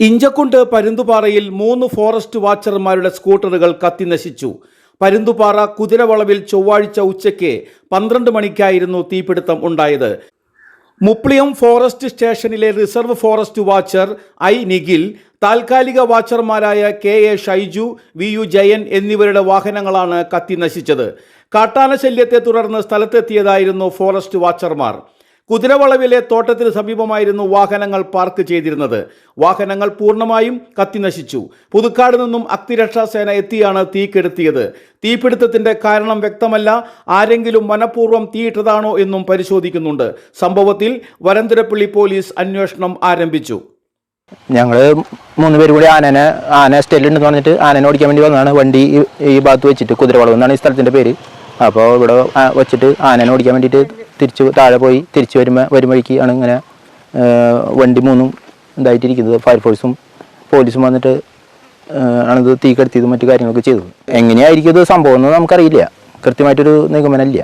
ഇഞ്ചക്കുണ്ട് പരുന്തുപാറയിൽ മൂന്ന് ഫോറസ്റ്റ് വാച്ചർമാരുടെ സ്കൂട്ടറുകൾ കത്തിനശിച്ചു പരുന്തുപാറ കുതിരവളവിൽ ചൊവ്വാഴ്ച ഉച്ചയ്ക്ക് പന്ത്രണ്ട് മണിക്കായിരുന്നു തീപിടുത്തം ഉണ്ടായത്. മുപ്ലിയം ഫോറസ്റ്റ് സ്റ്റേഷനിലെ reserve forest watcher I Nikhil താൽക്കാലിക വാച്ചർമാരായ K A Shaiju V U Jayan എന്നിവരുടെ വാഹനങ്ങളാണ് കത്തിനശിച്ചത് കാട്ടാന ശല്യത്തെ തുടർന്ന് സ്ഥലത്തെത്തിയതായിരുന്നു ഫോറസ്റ്റ് വാച്ചർമാർ കുതിരവളവിലെ തോട്ടത്തിന് സമീപമായിരുന്നു വാഹനങ്ങൾ പാർക്ക് ചെയ്തിരുന്നത്. വാഹനങ്ങൾ പൂർണമായും കത്തിനശിച്ചു. പുതുക്കാട് നിന്നും അഗ്നിരക്ഷാ സേന എത്തിയാണ് തീ കെടുത്തിയത്. തീപിടുത്തത്തിന്റെ കാരണം വ്യക്തമല്ല. ആരെങ്കിലും മനഃപൂർവം തീയിട്ടതാണോ എന്നും പരിശോധിക്കുന്നുണ്ട്. സംഭവത്തിൽ വരന്തരപ്പള്ളി പോലീസ് അന്വേഷണം ആരംഭിച്ചു. ഞങ്ങൾ മൂന്ന് പേര് കൂടി ആനനെ ആന സ്റ്റെല്ലുണ്ടെന്ന് പറഞ്ഞിട്ട് ആനനെ ഓടിക്കാൻ വേണ്ടി വന്നതാണ്. വണ്ടി ഈ- ഭാഗത്ത് വെച്ചിട്ട് കുതിരവളവ് എന്നാണ് ഈ സ്ഥലത്തിന്റെ പേര്. അപ്പോൾ ഇവിടെ വെച്ചിട്ട് ആനനെ ഓടിക്കാൻ വേണ്ടിയിട്ട് തിരിച്ച് താഴെ പോയി തിരിച്ച് വരുമ്പോൾ വരും വഴിക്ക് ആണ് ഇങ്ങനെ വണ്ടി മൂന്നും ഇതായിട്ടിരിക്കുന്നത്. ഫയർഫോഴ്സും പോലീസും വന്നിട്ട് ആണിത് തീ കെടുത്തിയതും മറ്റു കാര്യങ്ങളൊക്കെ ചെയ്തത്. എങ്ങനെയായിരിക്കും ഇത് സംഭവം എന്ന് നമുക്കറിയില്ല. കൃത്യമായിട്ടൊരു നിഗമനമില്ല.